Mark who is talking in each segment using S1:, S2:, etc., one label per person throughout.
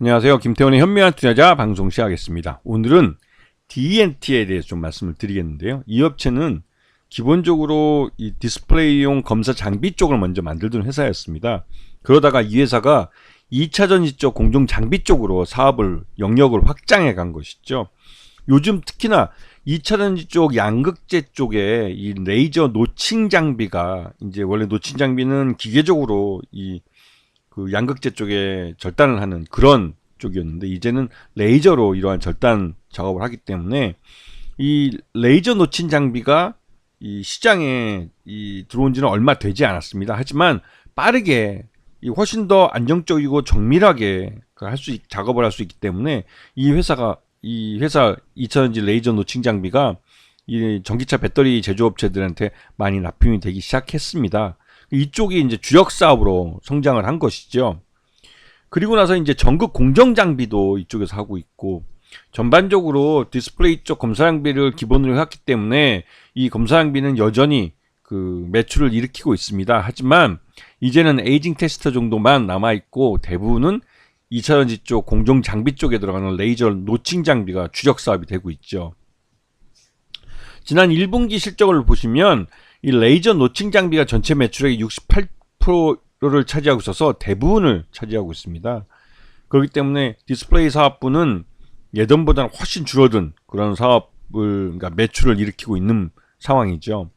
S1: 안녕하세요. 김태원의 현명한 투자자 방송 시작하겠습니다. 오늘은 DNT에 대해서 좀 말씀을 드리겠는데요. 이 업체는 기본적으로 이 디스플레이용 검사 장비 쪽을 먼저 만들던 회사였습니다. 그러다가 이 회사가 2차 전지 쪽 공정 장비 쪽으로 사업을 영역을 확장해 간 것이죠. 요즘 특히나 2차 전지 쪽 양극재 쪽에 이 레이저 노칭 장비가 이제 원래 노칭 장비는 기계적으로 이 그 양극재 쪽에 절단을 하는 그런 쪽이었는데 이제는 레이저로 이러한 절단 작업을 하기 때문에 이 레이저 노친 장비가 이 시장에 이 들어온 지는 얼마 되지 않았습니다. 하지만 빠르게 이 훨씬 더 안정적이고 정밀하게 그할수 작업을 할 수 있기 때문에 이 회사가 이 회사 2차전지 레이저 노칭 장비가 이 전기차 배터리 제조업체들한테 많이 납품이 되기 시작했습니다. 이쪽이 이제 주력 사업으로 성장을 한 것이죠. 그리고 나서 이제 전극 공정 장비도 이쪽에서 하고 있고 전반적으로 디스플레이 쪽 검사 장비를 기본으로 했기 때문에 이 검사 장비는 여전히 그 매출을 일으키고 있습니다. 하지만 이제는 에이징 테스터 정도만 남아 있고 대부분은 2차전지 쪽 공정 장비 쪽에 들어가는 레이저 노칭 장비가 주력 사업이 되고 있죠. 지난 1분기 실적을 보시면 이 레이저 노칭 장비가 전체 매출의 68%를 차지하고 있어서 대부분을 차지하고 있습니다. 그렇기 때문에 디스플레이 사업부는 예전보다는 훨씬 줄어든 그런 사업을 그러니까 매출을 일으키고 있는 상황이죠.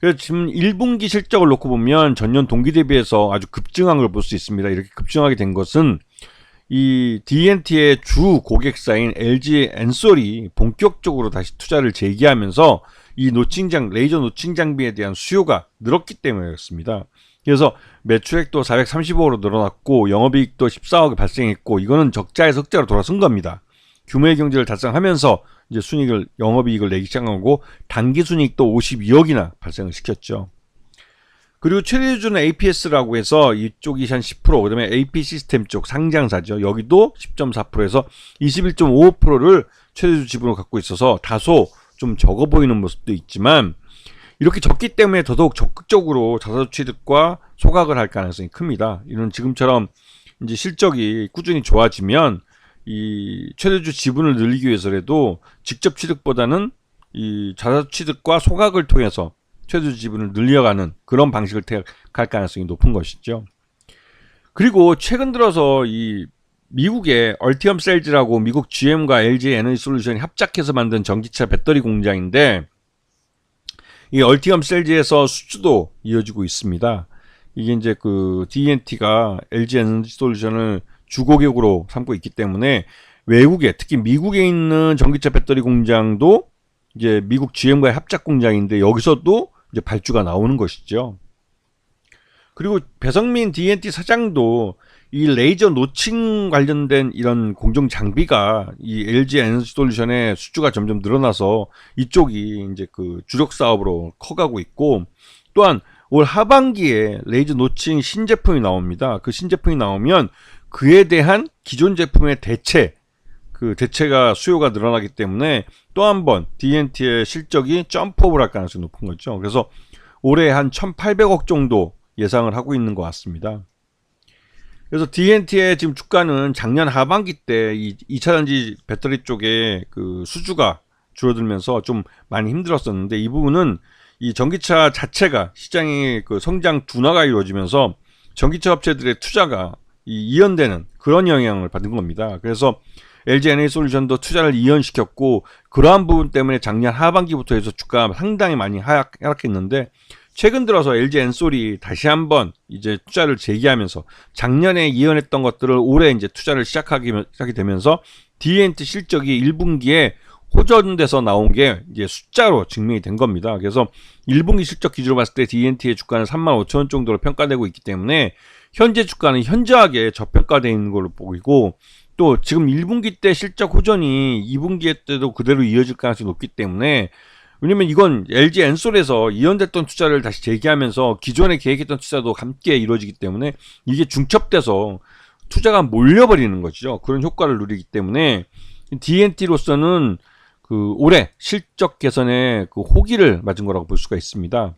S1: 그래서 지금 1분기 실적을 놓고 보면 전년 동기 대비해서 아주 급증한 걸 볼 수 있습니다. 이렇게 급증하게 된 것은 이 DNT의 주 고객사인 LG 엔솔이 본격적으로 다시 투자를 재개하면서 이 노칭장 레이저 노칭 장비에 대한 수요가 늘었기 때문이었습니다. 그래서 매출액도 435억으로 늘어났고 영업이익도 14억이 발생했고 이거는 적자에서 흑자로 돌아선 겁니다. 규모의 경제를 달성하면서 이제 순익을 영업이익을 내기 시작하고 단기 순이익도 52억이나 발생을 시켰죠. 그리고 최대주는 APS라고 해서 이쪽이 한 10%, 그 다음에 AP 시스템 쪽 상장사죠. 여기도 10.4%에서 21.55%를 최대주 지분을 갖고 있어서 다소 좀 적어 보이는 모습도 있지만 이렇게 적기 때문에 더더욱 적극적으로 자사 취득과 소각을 할 가능성이 큽니다. 이런 지금처럼 이제 실적이 꾸준히 좋아지면 이 최대주 지분을 늘리기 위해서라도 직접 취득보다는 이 자사 취득과 소각을 통해서 최대주 지분을 늘려가는 그런 방식을 택할 가능성이 높은 것이죠. 그리고 최근 들어서 이 미국의 얼티엄 셀즈라고 미국 GM과 LG 에너지 솔루션이 합작해서 만든 전기차 배터리 공장인데 이 얼티엄 셀즈에서 수주도 이어지고 있습니다. 이게 이제 그 DNT가 LG 에너지 솔루션을 주고객으로 삼고 있기 때문에 외국에 특히 미국에 있는 전기차 배터리 공장도 이제 미국 GM과의 합작 공장인데 여기서도 이제 발주가 나오는 것이죠. 그리고 배성민 DNT 사장도 이 레이저 노칭 관련된 이런 공정 장비가 이 LG 에너지 솔루션의 수주가 점점 늘어나서 이쪽이 이제 그 주력 사업으로 커가고 있고 또한 올 하반기에 레이저 노칭 신제품이 나옵니다. 그 신제품이 나오면 그에 대한 기존 제품의 대체 그 대체가 수요가 늘어나기 때문에 또 한 번 DNT의 실적이 점프업을 할 가능성이 높은 거죠. 그래서 올해 한 1,800억 정도 예상을 하고 있는 것 같습니다. 그래서 DNT의 지금 주가는 작년 하반기 때 이 2차 전지 배터리 쪽에 그 수주가 줄어들면서 좀 많이 힘들었었는데 이 부분은 이 전기차 자체가 시장의 그 성장 둔화가 이루어지면서 전기차 업체들의 투자가 이 이연되는 그런 영향을 받은 겁니다. 그래서 LG 에너지 솔루션도 투자를 이연시켰고 그러한 부분 때문에 작년 하반기부터 해서 주가가 상당히 많이 하락, 하락했는데 최근 들어서 LG 엔솔이 다시 한번 이제 투자를 재개하면서 작년에 이연했던 것들을 올해 이제 투자를 시작하게, 되면서 DNT 실적이 1분기에 호전돼서 나온 게 이제 숫자로 증명이 된 겁니다. 그래서 1분기 실적 기준으로 봤을 때 DNT의 주가는 3만 5천 원 정도로 평가되고 있기 때문에 현재 주가는 현저하게 저평가되어 있는 걸로 보이고 또 지금 1분기 때 실적 호전이 2분기 때도 그대로 이어질 가능성이 높기 때문에 왜냐면 이건 LG 엔솔에서 이연됐던 투자를 다시 재개하면서 기존에 계획했던 투자도 함께 이루어지기 때문에 이게 중첩돼서 투자가 몰려버리는 것이죠. 그런 효과를 누리기 때문에 DNT로서는 그 올해 실적 개선에 그 호기를 맞은 거라고 볼 수가 있습니다.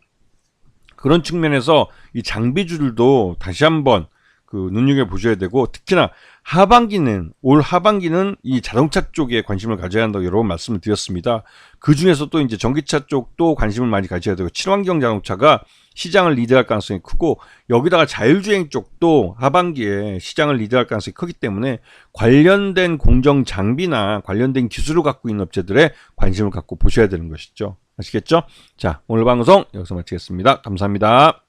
S1: 그런 측면에서 이 장비주들도 다시 한번 그 눈여겨 보셔야 되고 특히나 하반기는 올 하반기는 이 자동차 쪽에 관심을 가져야 한다고 여러 번 말씀을 드렸습니다. 그 중에서 또 이제 전기차 쪽도 관심을 많이 가져야 되고 친환경 자동차가 시장을 리드할 가능성이 크고 여기다가 자율주행 쪽도 하반기에 시장을 리드할 가능성이 크기 때문에 관련된 공정 장비나 관련된 기술을 갖고 있는 업체들의 관심을 갖고 보셔야 되는 것이죠. 아시겠죠? 자, 오늘 방송 여기서 마치겠습니다. 감사합니다.